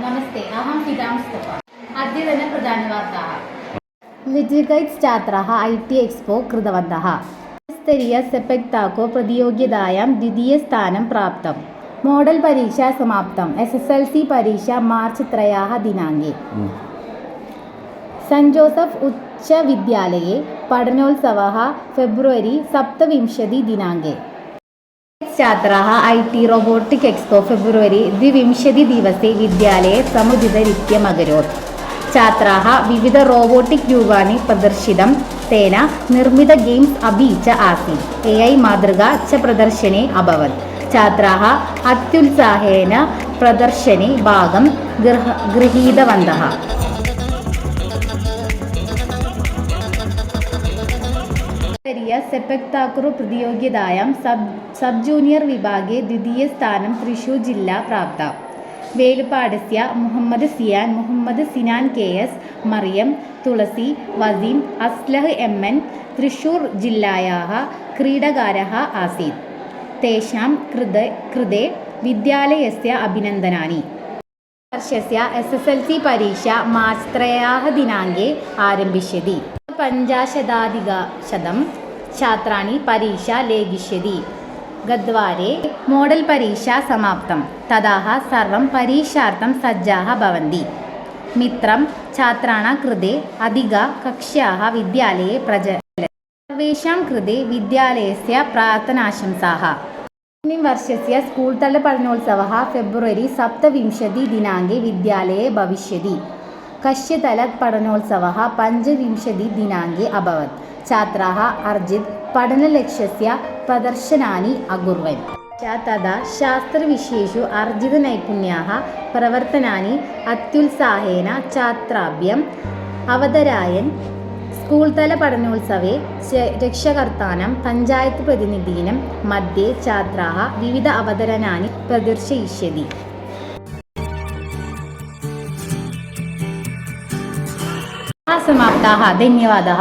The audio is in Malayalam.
नमस्ते अहं फिदा मुस्तफा अद्यतनप्रधानवार्ताः विजिगैट्स् छात्राः ऐ टी एक्स्पो कृतवन्तः स्तरीय सेपेक् ताको प्रतियोगितायां द्वितीयस्थानं प्राप्तं मोडल् परीक्षा समाप्तम् एस् एस् एल् सि परीक्षा मार्च् त्रयः दिनाङ्के सेण्ट् जोसफ् उच्चविद्यालये पठनोत्सवः फेब्रुवरि सप्तविंशतिदिनाङ्के छात्राः I T robotic expo February द्विविंशतिदिवसे विद्यालये समुचितरीत्यम् अकरोत् छात्राः विविध रोबोटिक् रूपाणि प्रदर्शितं तेन निर्मित गेम्स् अपि च आसीत् ए ऐ मातृका च प्रदर्शने अभवत् छात्राः अत्युत्साहेन प्रदर्शने भागं गृह गृहीतवन्तः നേടിയ സെപ്പക് താക്രോ പ്രതിയോഗ്യതായാം സബ് സബ് ജൂനിയർ വിഭാഗെ ദ്വിതീയ സ്ഥാനം തൃശൂർ ജില്ല പ്രാപ്ത. വേലുപാടസ്യ Muhammad Siyan Muhammad Sinan K S Mariyam Thulasi Waseem Aslah M N Thrissur ജില്ലായാഹ ക്രീഡകാര ആസീത് തേഷാം കൃത കൃതേ വിദ്യാലയസ്യ അഭിനന്ദനാനി. വർഷസ്യ എസ് എസ് എൽ സി പരീക്ഷ മാസ്ത്രയാഹ ദിനാങ്കേ ആരംഭിഷ്യതി. പഞ്ചാശതാധിക ശതം छात्राणि परीक्षा लेखिष्यति गद्वारे मोडल् परीक्षा समाप्तं ततः सर्वं परीक्षार्थं सज्जाः भवन्ति मित्रं छात्राणां कृते अधिककक्ष्याः विद्यालये प्रचलति सर्वेषां कृते विद्यालयस्य प्रार्थनाशंसाः अस्मिन् वर्षस्य स्कूल् तलपठनोत्सवः फेब्रुवरि सप्तविंशतिदिनाङ्के विद्यालये भविष्यति कश्यतलत् पठनोत्सवः पञ्चविंशतिदिनाङ्के अभवत् छात्राः अर्जित् पठनलक्ष्यस्य प्रदर्शनानि अकुर्वन् च तदा शास्त्रविषयेषु अर्जितनैपुण्याः प्रवर्तनानि अत्युत्साहेन छात्राभ्यम् अवतरायन् स्कूल् तलपठनोत्सवे च रक्षकर्तानां पञ्चायत् प्रतिनिधीनां मध्ये छात्राः विविध अवतरणानि प्रदर्शयिष्यति समाप्ताः धन्यवादः